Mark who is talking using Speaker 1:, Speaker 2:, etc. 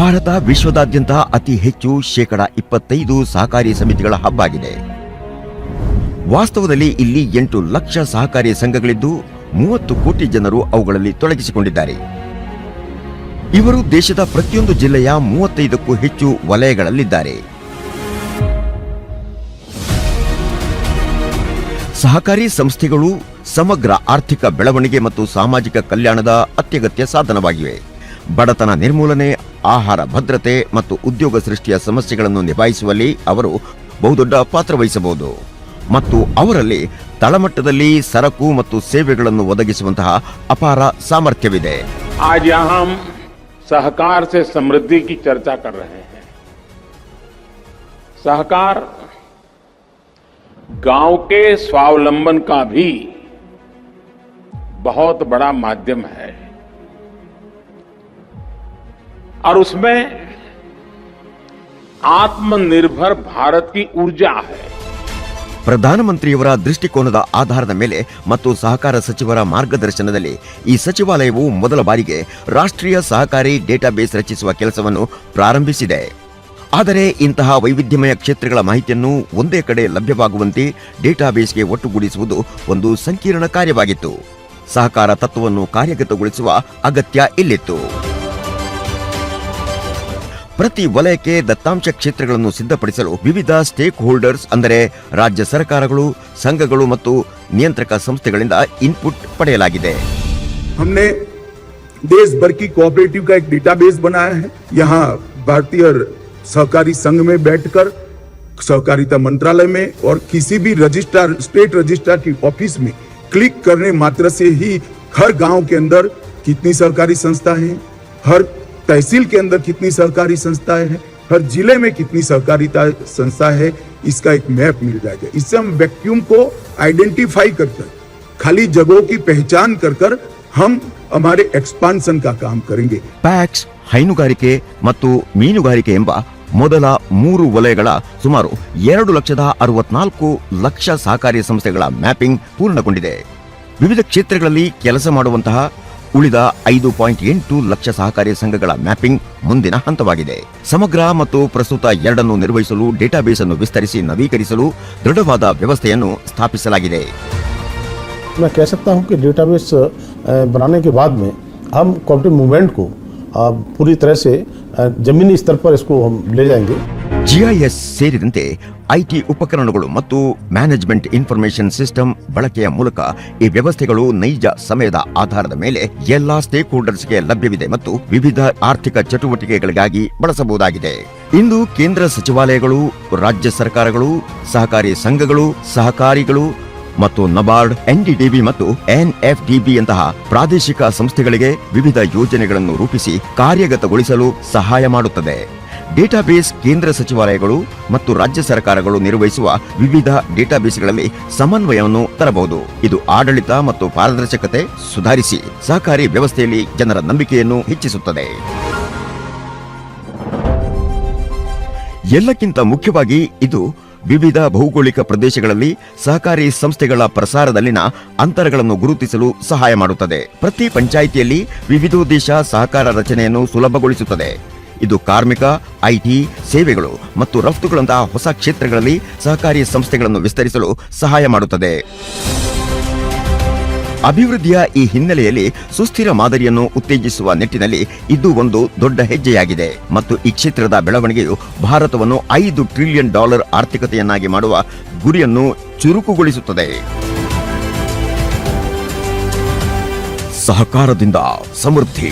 Speaker 1: ಭಾರತ ವಿಶ್ವದಾದ್ಯಂತ ಅತಿ ಹೆಚ್ಚು ಶೇಕಡ ಇಪ್ಪತ್ತೈದು ಸಹಕಾರಿ ಸಮಿತಿಗಳ ಹಬ್ಬಾಗಿದೆ. ವಾಸ್ತವದಲ್ಲಿ ಇಲ್ಲಿ ಎಂಟು ಲಕ್ಷ ಸಹಕಾರಿ ಸಂಘಗಳಿದ್ದು ಮೂವತ್ತು ಕೋಟಿ ಜನರು ಅವುಗಳಲ್ಲಿ ತೊಡಗಿಸಿಕೊಂಡಿದ್ದಾರೆ. ಇವರು ದೇಶದ ಪ್ರತಿಯೊಂದು ಜಿಲ್ಲೆಯ ಮೂವತ್ತೈದಕ್ಕೂ ಹೆಚ್ಚು ವಲಯಗಳಲ್ಲಿದ್ದಾರೆ. ಸಹಕಾರಿ ಸಂಸ್ಥೆಗಳು ಸಮಗ್ರ ಆರ್ಥಿಕ ಬೆಳವಣಿಗೆ ಮತ್ತು ಸಾಮಾಜಿಕ ಕಲ್ಯಾಣದ ಅತ್ಯಗತ್ಯ ಸಾಧನವಾಗಿವೆ. ಬಡತನ ನಿರ್ಮೂಲನೆ ಆಹಾರ ಭದ್ರತೆ ಮತ್ತು ಉದ್ಯೋಗ ಸೃಷ್ಟಿಯ ಸಮಸ್ಯೆಗಳನ್ನು ನಿಭಾಯಿಸುವಲ್ಲಿ ಅವರು ಬಹುದೊಡ್ಡ ಪಾತ್ರ ವಹಿಸಬಹುದು ಮತ್ತು ಅವರಲ್ಲಿ ತಳಮಟ್ಟದಲ್ಲಿ ಸರಕು ಮತ್ತು ಸೇವೆಗಳನ್ನು ಒದಗಿಸುವಂತಹ ಅಪಾರ ಸಾಮರ್ಥ್ಯವಿದೆ
Speaker 2: आज यहाँ हम सहकार से समृद्धि की चर्चा कर रहे हैं सहकार गांव के स्वावलंबन का भी बहुत बड़ा माध्यम है और उसमें आत्मनिर्भर भारत की ऊर्जा है
Speaker 1: ಪ್ರಧಾನಮಂತ್ರಿಯವರ ದೃಷ್ಟಿಕೋನದ ಆಧಾರದ ಮೇಲೆ ಮತ್ತು ಸಹಕಾರ ಸಚಿವರ ಮಾರ್ಗದರ್ಶನದಲ್ಲಿ ಈ ಸಚಿವಾಲಯವು ಮೊದಲ ಬಾರಿಗೆ ರಾಷ್ಟ್ರೀಯ ಸಹಕಾರಿ ಡೇಟಾಬೇಸ್ ರಚಿಸುವ ಕೆಲಸವನ್ನು ಪ್ರಾರಂಭಿಸಿದೆ ಆದರೆ ಇಂತಹ ವೈವಿಧ್ಯಮಯ ಕ್ಷೇತ್ರಗಳ ಮಾಹಿತಿಯನ್ನು ಒಂದೇ ಕಡೆ ಲಭ್ಯವಾಗುವಂತೆ ಡೇಟಾಬೇಸ್ಗೆ ಒಟ್ಟುಗೂಡಿಸುವುದು ಒಂದು ಸಂಕೀರ್ಣ ಕಾರ್ಯವಾಗಿತ್ತು ಸಹಕಾರ ತತ್ವವನ್ನು ಕಾರ್ಯಗತಗೊಳಿಸುವ ಅಗತ್ಯ ಇಲ್ಲಿತ್ತು ಪ್ರತಿ ವಲಯಕ್ಕೆ ದತ್ತಾಂಶ ಕ್ಷೇತ್ರಗಳನ್ನು ಸಿದ್ಧಪಡಿಸಲು ವಿವಿಧ ಸ್ಟೇಕ್ ಹೋಲ್ಡರ್ಸ್ ಅಂದರೆ ರಾಜ್ಯ ಸರ್ಕಾರಗಳು ಸಂಘಗಳು ಮತ್ತು ನಿಯಂತ್ರಕ ಸಂಸ್ಥೆಗಳಿಂದ ಇನ್ಪುಟ್ ಪಡೆಯಲಾಗಿದೆ
Speaker 3: हमने देश भर की कोऑपरेटिव का एक डेटाबेस बनाया है यहाँ भारतीय सहकारी संघ में बैठकर सहकारिता मंत्रालय में और किसी भी रजिस्ट्रार स्टेट रजिस्ट्रार की ऑफिस में क्लिक करने मात्र से ही हर गांव के अंदर कितनी सहकारी संस्था है हर तहसील के अंदर कितनी सहकारी संस्थाएं हैं हर जिले में कितनी सहकारिता संस्था है इसका एक मैप मिल जाएगा इससे हम वैक्यूम को आइडेंटिफाई कर कर खाली जगहों की पहचान कर कर हम हमारे एक्सपांशन का काम करेंगे
Speaker 1: ಪ್ಯಾಕ್ಸ್ ಹೈನುಗಾರಿಕೆ ಮತ್ತು ಮೀನುಗಾರಿಕೆ ಎಂಬ ಮೊದಲ ಮೂರು ವಲಯಗಳ ಸುಮಾರು ಎರಡು ಲಕ್ಷದ ಅರವತ್ನಾಲ್ಕು ಲಕ್ಷ ಸಹಕಾರಿ ಸಂಸ್ಥೆಗಳ ಮ್ಯಾಪಿಂಗ್ ಪೂರ್ಣಗೊಂಡಿದೆ ವಿವಿಧ ಕ್ಷೇತ್ರಗಳಲ್ಲಿ ಕೆಲಸ ಮಾಡುವಂತಹ ಉಳಿದ ಐದು ಪಾಯಿಂಟ್ ಎಂಟು ಲಕ್ಷ ಸಹಕಾರಿ ಸಂಘಗಳ ಮ್ಯಾಪಿಂಗ್ ಮುಂದಿನ ಹಂತವಾಗಿದೆ ಸಮಗ್ರ ಮತ್ತು ಪ್ರಸ್ತುತ ಎರಡನ್ನು ನಿರ್ವಹಿಸಲು ಡೇಟಾಬೇಸ್ ಅನ್ನು ವಿಸ್ತರಿಸಿ ನವೀಕರಿಸಲು ದೃಢವಾದ ವ್ಯವಸ್ಥೆಯನ್ನು ಸ್ಥಾಪಿಸಲಾಗಿದೆ
Speaker 4: मैं कह सकता हूं कि डेटाबेस अ, बनाने के बाद में हम कॉपरेटिव मूवमेंट को अ, पूरी तरह से अ, जमीनी स्तर पर इसको हम ले जाएंगे
Speaker 1: ಜಿಐಎಸ್ ಸೇರಿದಂತೆ ಐಟಿ ಉಪಕರಣಗಳು ಮತ್ತು ಮ್ಯಾನೇಜ್ಮೆಂಟ್ ಇನ್ಫಾರ್ಮೇಶನ್ ಸಿಸ್ಟಮ್ ಬಳಕೆಯ ಮೂಲಕ ಈ ವ್ಯವಸ್ಥೆಗಳು ನೈಜ ಸಮಯದ ಆಧಾರದ ಮೇಲೆ ಎಲ್ಲಾ ಸ್ಟೇಕ್ ಹೋಲ್ಡರ್ಸ್ಗೆ ಲಭ್ಯವಿದೆ ಮತ್ತು ವಿವಿಧ ಆರ್ಥಿಕ ಚಟುವಟಿಕೆಗಳಿಗಾಗಿ ಬಳಸಬಹುದಾಗಿದೆ. ಇಂದು ಕೇಂದ್ರ ಸಚಿವಾಲಯಗಳು, ರಾಜ್ಯ ಸರ್ಕಾರಗಳು, ಸಹಕಾರಿ ಸಂಘಗಳು, ಸಹಕಾರಿಗಳು ಮತ್ತು ನಬಾರ್ಡ್ ಎನ್ಡಿಡಿಬಿ ಮತ್ತು ಎನ್ಎಫ್ಡಿಬಿ ಯಂತಹ ಪ್ರಾದೇಶಿಕ ಸಂಸ್ಥೆಗಳಿಗೆ ವಿವಿಧ ಯೋಜನೆಗಳನ್ನು ರೂಪಿಸಿ ಕಾರ್ಯಗತಗೊಳಿಸಲು ಸಹಾಯ ಮಾಡುತ್ತದೆ. ಡೇಟಾಬೇಸ್ ಕೇಂದ್ರ ಸಚಿವಾಲಯಗಳು ಮತ್ತು ರಾಜ್ಯ ಸರ್ಕಾರಗಳು ನಿರ್ವಹಿಸುವ ವಿವಿಧ ಡೇಟಾಬೇಸ್ಗಳಲ್ಲಿ ಸಮನ್ವಯವನ್ನು ತರಬಹುದು. ಇದು ಆಡಳಿತ ಮತ್ತು ಪಾರದರ್ಶಕತೆ ಸುಧಾರಿಸಿ ಸಹಕಾರಿ ವ್ಯವಸ್ಥೆಯಲ್ಲಿ ಜನರ ನಂಬಿಕೆಯನ್ನು ಹೆಚ್ಚಿಸುತ್ತದೆ. ಎಲ್ಲಕ್ಕಿಂತ ಮುಖ್ಯವಾಗಿ ಇದು ವಿವಿಧ ಭೌಗೋಳಿಕ ಪ್ರದೇಶಗಳಲ್ಲಿ ಸಹಕಾರಿ ಸಂಸ್ಥೆಗಳ ಪ್ರಸಾರದಲ್ಲಿನ ಅಂತರಗಳನ್ನು ಗುರುತಿಸಲು ಸಹಾಯ ಮಾಡುತ್ತದೆ. ಪ್ರತಿ ಪಂಚಾಯಿತಿಯಲ್ಲಿ ವಿವಿಧೋದ್ದೇಶ ಸಹಕಾರ ರಚನೆಯನ್ನು ಸುಲಭಗೊಳಿಸುತ್ತದೆ. ಇದು ಕಾರ್ಮಿಕ ಐಟಿ ಸೇವೆಗಳು ಮತ್ತು ರಫ್ತುಗಳಂತಹ ಹೊಸ ಕ್ಷೇತ್ರಗಳಲ್ಲಿ ಸಹಕಾರಿ ಸಂಸ್ಥೆಗಳನ್ನು ವಿಸ್ತರಿಸಲು ಸಹಾಯ ಮಾಡುತ್ತದೆ. ಅಭಿವೃದ್ಧಿಯ ಈ ಹಿನ್ನೆಲೆಯಲ್ಲಿ ಸುಸ್ಥಿರ ಮಾದರಿಯನ್ನು ಉತ್ತೇಜಿಸುವ ನಿಟ್ಟಿನಲ್ಲಿ ಇದು ಒಂದು ದೊಡ್ಡ ಹೆಜ್ಜೆಯಾಗಿದೆ ಮತ್ತು ಈ ಕ್ಷೇತ್ರದ ಬೆಳವಣಿಗೆಯು ಭಾರತವನ್ನು ಐದು ಟ್ರಿಲಿಯನ್ ಡಾಲರ್ ಆರ್ಥಿಕತೆಯನ್ನಾಗಿ ಮಾಡುವ ಗುರಿಯನ್ನು ಚುರುಕುಗೊಳಿಸುತ್ತದೆ. ಸಹಕಾರದಿಂದ ಸಮೃದ್ಧಿ.